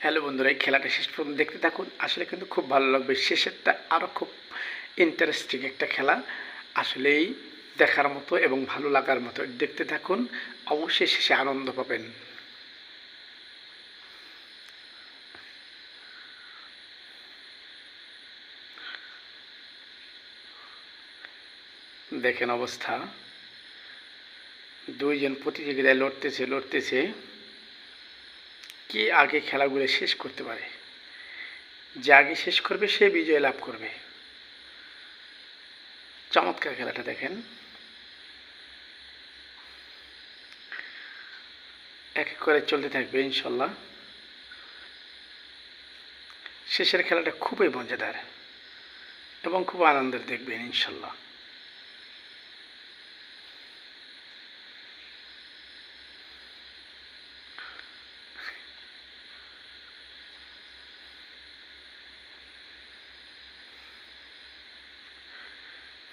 Hello বন্ধুরা, এই খেলাটা শেষ পর্যন্ত দেখতে থাকুন। আসলে কিন্তু খুব ভালো লাগবে। শেষেরটা আরও খুব ইন্টারেস্টিং একটা খেলা। আসলেই দেখার মতো এবং ভালো লাগার মতো। দেখতে থাকুন, অবশ্যই শেষে আনন্দ পাবেন। দেখেন অবস্থা। দুইজন প্রতিযোগিতায় লড়তেছে লড়তেছে। কে আগে খেলাগুলো শেষ করতে পারে? যে আগে শেষ করবে, সে বিজয় লাভ করবে। চমৎকার খেলাটা দেখেন। এক এক করে চলতে থাকবে ইনশাল্লাহ। শেষের খেলাটা খুবই মজাদার এবং খুব আনন্দের দেখবেন ইনশাল্লাহ।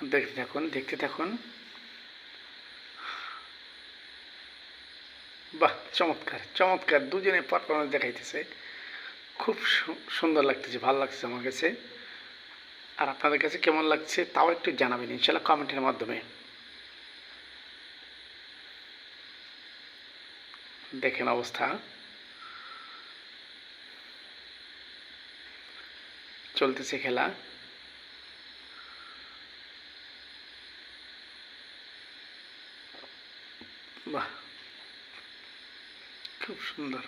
দেখতে থাকুন দেখতে থাকুন। বাহ, চমৎকার চমৎকার। দুজনে পারফরমেন্স দেখাইতেছে। খুব সুন্দর লাগতেছে, ভালো লাগছে আমার কাছে। আর আপনাদের কাছে কেমন লাগছে তাও একটু জানাবেন, ইনশাল্লাহ কমেন্টের মাধ্যমে। দেখেন অবস্থা। চলতেছে খেলা। বাহ, খুব সুন্দর।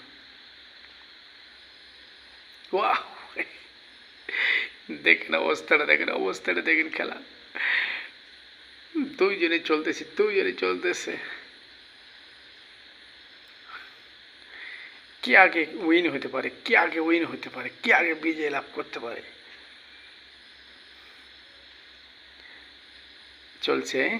দেখেন অবস্থাটা দেখেন অবস্থাটা, দেখেন খেলা। দুইজনে চলতেছে দুইজনে চলতেছে। কে আগে উইন হতে পারে, কে আগে উইন হতে পারে, কে আগে বিজয় লাভ করতে পারে? চলছে।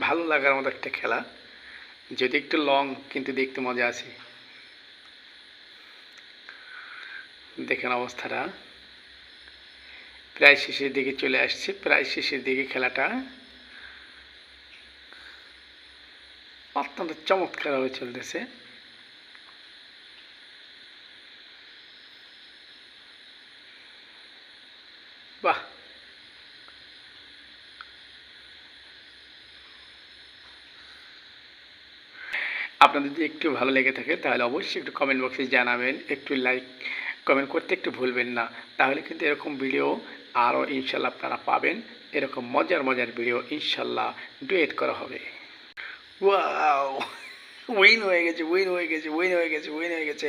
ভালো লাগার মতো একটা খেলা। যদি একটু লং কিন্তু দেখতে মজা আছে। দেখেন অবস্থাটা। প্রায় শেষের দিকে চলে আসছে। প্রায় শেষের দিকে খেলাটা অত্যন্ত চমৎকার হয়ে চলতেছে বাহ আপনাদের যদি একটু ভালো লেগে থাকে, তাহলে অবশ্যই একটু কমেন্ট বক্সে জানাবেন। একটু লাইক কমেন্ট করতে একটু ভুলবেন না। তাহলে কিন্তু এরকম ভিডিও আরও ইনশাল্লাহ আপনারা পাবেন। এরকম মজার মজার ভিডিও ইনশাল্লাহ ডুয়েট করা হবে। ওয়াও উইন হয়ে গেছে উইন হয়ে গেছে উইন হয়ে গেছে উইন হয়ে গেছে।